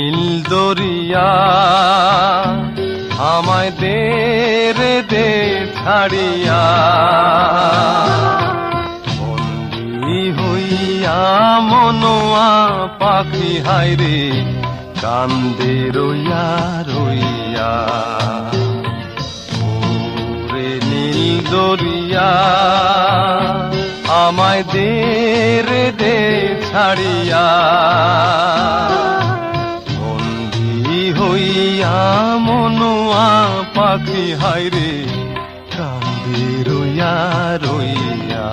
ধইয়া আমায় দে রে দে ছাড়িয়া। বন্দি হইয়া মনোয়া পাখি হাইরে কান্দে রইয়া রইয়া। ওরে নীল দরিয়া আমায় দে রে দে ছাড়িয়া। পাখি হাইরে কান্দে রইয়া রইয়া।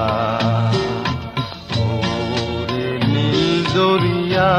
ওরে নীল দরিয়া।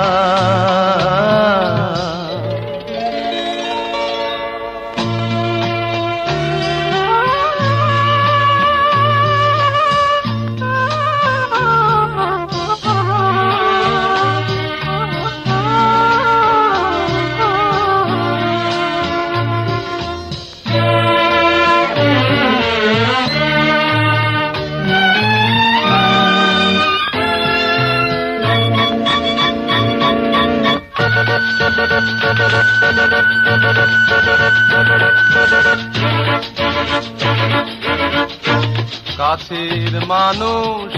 কাছের মানুষ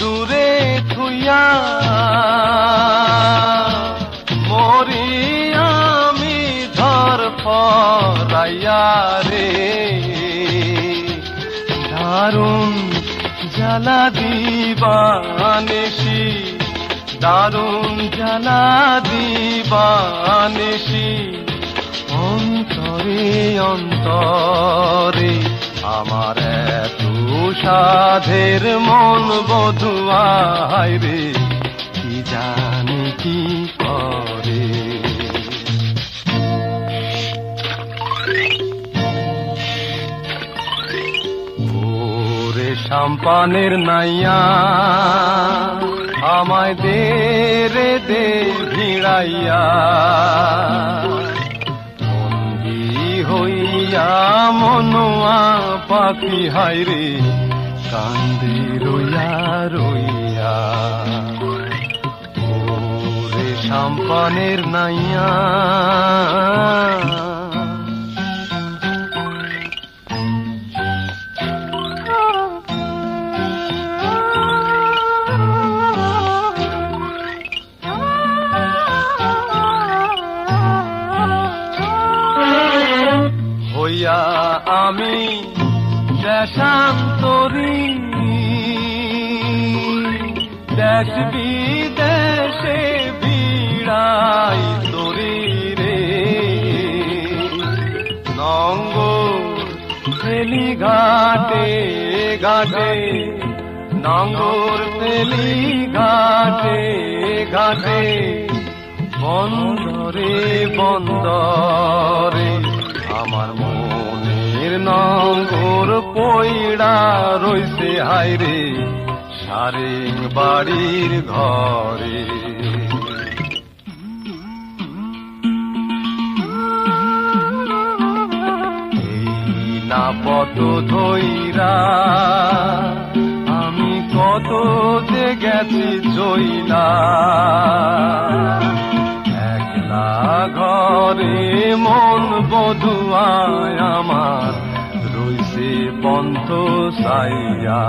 দূরে থুইয়া মরি আমি ধর ফরাইয়া রে। দারুণ জ্বালা দিবানেশি, দারুণ জ্বালা দিবানেশি। অন্তরে অন্তরে আমার এত সাধের মন বধুয়াই রে, কি জানি কি করে? ওরে সাম্পানের নাইয়া, আমায় দে রে, দে ভিড়াইয়া। বন্দি হইয়া মনোয়া পাখি হাইরে কান্দি রইয়া রইয়া। ওরে সাম্পানের নাইয়া। আমি দেশান্তরী দেশ বিদেশে বিড়াই তরি রে নঙ্গ ফেলি ঘাটে ঘাটে, নঙ্গর ফেলি ঘাটে ঘাটে বন্দরে বন্দরে, আমার মনের নঙ্গর পইড়া রইছে হাইরে সারেং বাড়ির ঘরে। না ধইরা, আমি কত যে গেছি জইলা। সাগরে মন বধুয়ায় আমার রইছে পন্থ সাইয়া।